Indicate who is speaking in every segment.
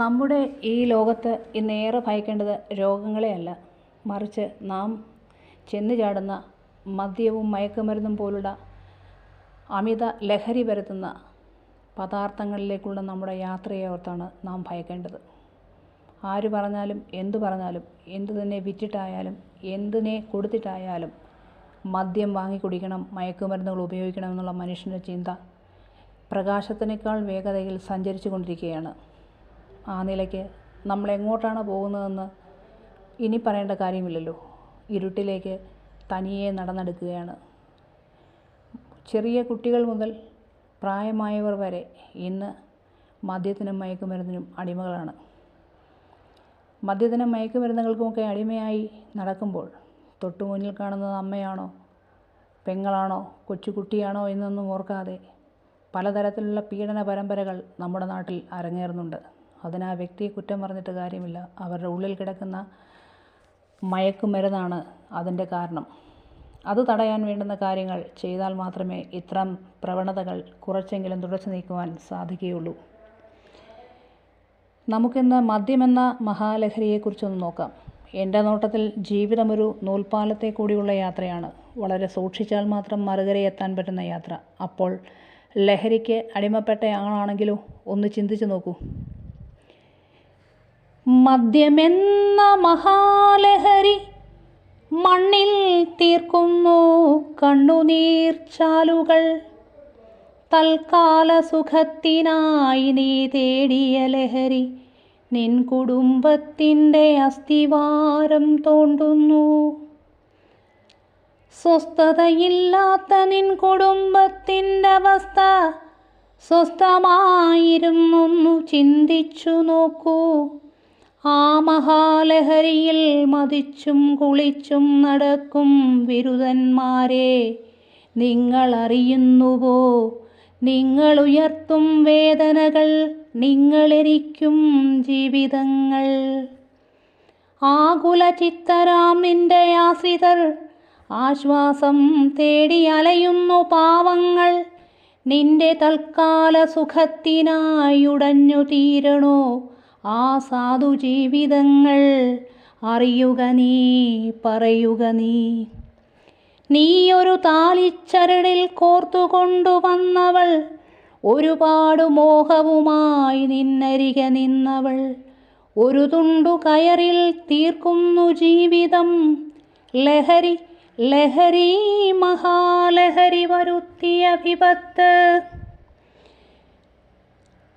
Speaker 1: നമ്മുടെ ഈ ലോകത്ത് ഇന്നേറെ ഭയക്കേണ്ടത് രോഗങ്ങളെയല്ല. മറിച്ച് നാം ചെന്നു ചാടുന്ന മദ്യവും മയക്കുമരുന്നും പോലുള്ള അമിത ലഹരി പരത്തുന്ന പദാർത്ഥങ്ങളിലേക്കുള്ള നമ്മുടെ യാത്രയെ ഓർത്താണ് നാം ഭയക്കേണ്ടത്. ആര് പറഞ്ഞാലും എന്തു പറഞ്ഞാലും എന്തു തന്നെ വിറ്റിട്ടായാലും എന്തിനെ കൊടുത്തിട്ടായാലും മദ്യം വാങ്ങി കുടിക്കണം മയക്കുമരുന്നുകൾ ഉപയോഗിക്കണം എന്നുള്ള മനുഷ്യന്റെ ചിന്ത പ്രകാശത്തിനേക്കാൾ വേഗതയിൽ സഞ്ചരിച്ചു കൊണ്ടിരിക്കുകയാണ്. ആ നിലയ്ക്ക് നമ്മൾ എങ്ങോട്ടാണ് പോകുന്നതെന്ന് ഇനി പറയേണ്ട കാര്യമില്ലല്ലോ. ഇരുട്ടിലേക്ക് തനിയെ നടന്നെടുക്കുകയാണ്. ചെറിയ കുട്ടികൾ മുതൽ പ്രായമായവർ വരെ ഇന്ന് മദ്യത്തിനും മയക്കുമരുന്നിനും അടിമകളാണ്. മദ്യത്തിനും മയക്കുമരുന്നുകൾക്കുമൊക്കെ അടിമയായി നടക്കുമ്പോൾ തൊട്ടു മുന്നിൽ കാണുന്നത് അമ്മയാണോ പെങ്ങളാണോ കൊച്ചുകുട്ടിയാണോ എന്നൊന്നും ഓർക്കാതെ പലതരത്തിലുള്ള പീഡന പരമ്പരകൾ നമ്മുടെ നാട്ടിൽ അരങ്ങേറുന്നുണ്ട്. അതിന് ആ വ്യക്തിയെ കുറ്റം പറഞ്ഞിട്ട് കാര്യമില്ല. അവരുടെ ഉള്ളിൽ കിടക്കുന്ന മയക്കുമരുന്നാണ് അതിന്റെ കാരണം. അത് തടയാൻ വേണ്ടുന്ന കാര്യങ്ങൾ ചെയ്താൽ മാത്രമേ ഇത്തരം പ്രവണതകൾ കുറച്ചെങ്കിലും തുടച്ചു നീക്കുവാൻ സാധിക്കുകയുള്ളൂ. നമുക്കിന്ന് മദ്യമെന്ന മഹാലഹരിയെക്കുറിച്ചൊന്ന് നോക്കാം. എന്റെ നോട്ടത്തിൽ ജീവിതമൊരു നൂൽപ്പാലത്തെ കൂടിയുള്ള യാത്രയാണ്. വളരെ സൂക്ഷിച്ചാൽ മാത്രം മറുകരയെത്താൻ പറ്റുന്ന യാത്ര. അപ്പോൾ ലഹരിക്ക് അടിമപ്പെട്ട ആളാണെങ്കിലോ? ഒന്ന് ചിന്തിച്ചു നോക്കൂ. മദ്യമെന്ന മഹാലഹരി മണ്ണിൽ തീർക്കുന്നു കണ്ണുനീർച്ചാലുകൾ തൽക്കാല സുഖത്തിനായി നീ തേടിയ ലഹരി നിൻ കുടുംബത്തിന്റെ അസ്ഥിവാരം തോണ്ടുന്നു. സ്വസ്ഥതയില്ലാത്ത നിൻ കുടുംബത്തിന്റെ അവസ്ഥ സ്വസ്ഥമായിരുന്നൊന്നു ചിന്തിച്ചു നോക്കൂ. ആ മഹാലഹരിയിൽ മതിച്ചും കുളിച്ചും നടക്കും വിരുദന്മാരെ നിങ്ങളറിയുന്നുവോ? നിങ്ങളുയർത്തും വേദനകൾ നിങ്ങളെരിക്കും ജീവിതങ്ങൾ. ആകുല ചിത്തരാമിന്റെ ആശ്രിതർ ആശ്വാസം തേടി അലയുന്നു പാവങ്ങൾ. നിന്റെ തൽക്കാല സുഖത്തിനായുടഞ്ഞു തീരണോ? ആ സാധു ജീവിതങ്ങൾ അറിയുക നീ പറയുക നീ. നീയൊരു താലിച്ചരടിൽ കോർത്തുകൊണ്ടുവന്നവൾ ഒരുപാട് മോഹവുമായി നിന്നരികെ നിന്നവൾ. ഒരു തുണ്ടു കയറിൽ തീർക്കുന്നു ജീവിതം ലഹരി ലഹരി മഹാലഹരി വരുത്തിയ വിപത്ത്.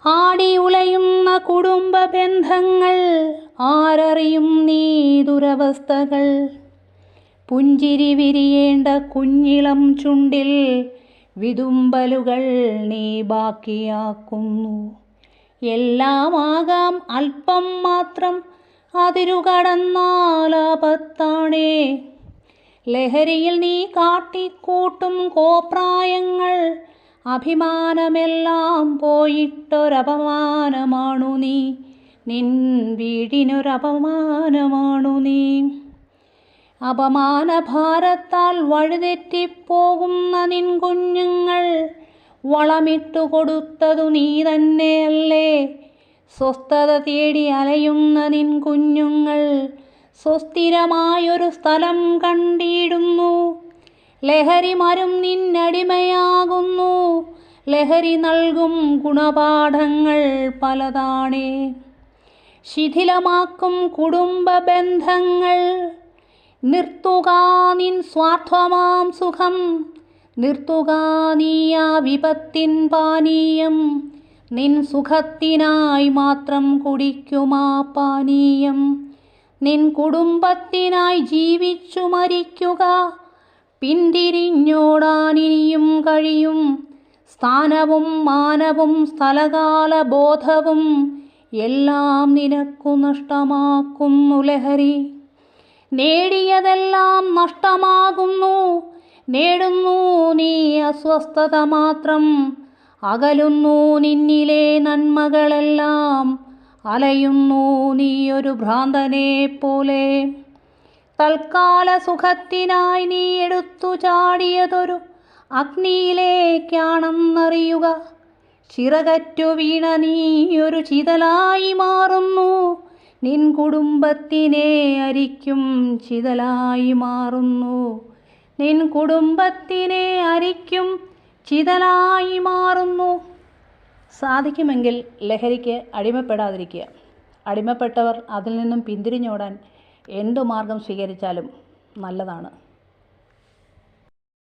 Speaker 1: ആടി ഉലയുന്ന കുടുംബ ബന്ധങ്ങൾ ആരറിയും നീ ദുരവസ്ഥകൾ. പുഞ്ചിരി വിരിയേണ്ട കുഞ്ഞിളം ചുണ്ടിൽ വിതുമ്പലുകൾ നീ ബാക്കിയാക്കുന്നു. എല്ലാമാകാം അല്പം മാത്രം അതിരുകടന്നാലാപത്താണേ ലഹരിയിൽ നീ കാട്ടിക്കൂട്ടും കോപ്രായങ്ങൾ അഭിമാനമെല്ലാം പോയിട്ടൊരപമാനമാണു നീ. നിൻ വീടിനൊരപമാനമാണു നീ. അപമാനഭാരത്താൽ വഴുതെറ്റിപ്പോകുന്ന നിൻ കുഞ്ഞുങ്ങൾ വളമിട്ടു കൊടുത്തതു നീ തന്നെയല്ലേ. സ്വസ്ഥത തേടി അലയുന്ന നിൻ കുഞ്ഞുങ്ങൾ സ്വസ്ഥിരമായൊരു സ്ഥലം കണ്ടിടുന്നു. ലഹരി മരും നിന്നടിമയാകുന്നു. ലഹരി നൽകും ഗുണപാഠങ്ങൾ പലതാണേ. ശിഥിലമാക്കും കുടുംബ ബന്ധങ്ങൾ. നിർത്തുക നിൻ സ്വാർത്ഥമാം സുഖം. നിർത്തുക നീയ വിപത്തിൻ പാനീയം. നിൻ സുഖത്തിനായി മാത്രം കുടിക്കുമാ പാനീയം. നിൻ കുടുംബത്തിനായി ജീവിച്ചു മരിക്കുക. പിന്തിരിഞ്ഞോടാനിനിയും കഴിയും. സ്ഥാനവും മാനവും സ്ഥലകാല ബോധവും എല്ലാം നിനക്കു നഷ്ടമാക്കുന്നു ലഹരി. നേടിയതെല്ലാം നഷ്ടമാകുന്നു. നേടുന്നു നീ അസ്വസ്ഥത മാത്രം. അകലുന്നു നിന്നിലെ നന്മകളെല്ലാം. അലയുന്നു നീയൊരു ഭ്രാന്തനെ പോലെ തൽക്കാല സുഖത്തിനായി നീ എടുത്തു ചാടിയതൊരു അഗ്നിയിലേക്കാണെന്നറിയുക. ചിറകറ്റു വീണ നീ ഒരു ചിതലായി മാറുന്നു. നിൻ കുടുംബത്തിനെ അരിക്കും ചിതലായി മാറുന്നു. നിൻ കുടുംബത്തിനെ അരിക്കും ചിതലായി മാറുന്നു. സാധിക്കുമെങ്കിൽ ലഹരിക്ക് അടിമപ്പെടാതിരിക്കുക. അടിമപ്പെട്ടവർ അതിൽ നിന്നും പിന്തിരിഞ്ഞോടാൻ എന്തു മാർഗം സ്വീകരിച്ചാലും നല്ലതാണ്.